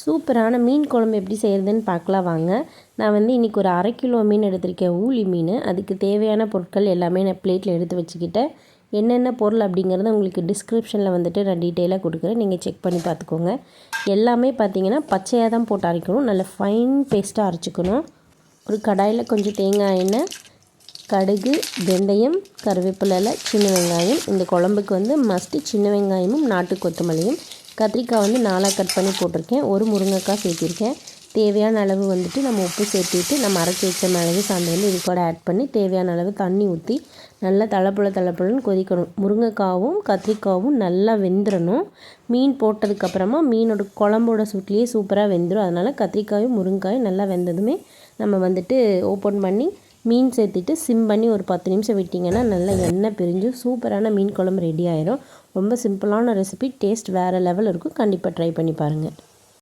சூப்பரான மீன் குழம்பு எப்படி செய்கிறதுன்னு பார்க்கலாம் வாங்க. நான் வந்து இன்றைக்கி ஒரு அரை கிலோ மீன் எடுத்திருக்கேன். ஊளி மீன். அதுக்கு தேவையான பொருட்கள் எல்லாமே நான் பிளேட்டில் எடுத்து வச்சுக்கிட்டேன். என்னென்ன பொருள் அப்படிங்கிறத உங்களுக்கு டிஸ்கிரிப்ஷனில் வந்துட்டு நான் டீட்டெயிலாக கொடுக்குறேன். நீங்கள் செக் பண்ணி பார்த்துக்கோங்க. எல்லாமே பார்த்தீங்கன்னா பச்சையாக தான் போட்டு அரைக்கணும். நல்ல ஃபைன் பேஸ்ட்டாக அரைச்சிக்கணும். ஒரு கடாயில் கொஞ்சம் தேங்காய் எண்ணெய் கடுகு வெந்தயம் கருவேப்பிலை சின்ன வெங்காயம். இந்த குழம்புக்கு வந்து மஸ்ட்டு சின்ன வெங்காயமும் நாட்டு கொத்தமல்லியும் கத்திரிக்காய் வந்து நாலாக கட் பண்ணி போட்டிருக்கேன். ஒரு முருங்கைக்காய் சேர்த்திருக்கேன். தேவையான அளவு வந்துட்டு நம்ம உப்பு சேர்த்துட்டு நம்ம அரைச்சி வச்ச மிளகு சாந்து வந்து இது கூட ஆட் பண்ணி தேவையான அளவு தண்ணி ஊற்றி நல்லா தலைப்புல தலைப்புலன்னு கொதிக்கணும். முருங்கைக்காவும் கத்திரிக்காவும் நல்லா வெந்துடணும் மீன் போட்டதுக்கப்புறமா மீனோட குழம்போட சுட்லேயே சூப்பராக வெந்துடும் அதனால் கத்திரிக்காயும் முருங்கைக்காயும் நல்லா வெந்ததுமே நம்ம வந்துட்டு ஓப்பன் பண்ணி மீன் சேர்த்துட்டு சிம் பண்ணி ஒரு பத்து நிமிஷம் விட்டிங்கன்னா நல்லா எண்ணெய் பிரிஞ்சு சூப்பரான மீன் குழம்பு ரெடி ஆயிரும். ரொம்ப சிம்பிளான ரெசிபி டேஸ்ட் வேறு லெவல் இருக்கும். கண்டிப்பாக ட்ரை பண்ணி பாருங்கள்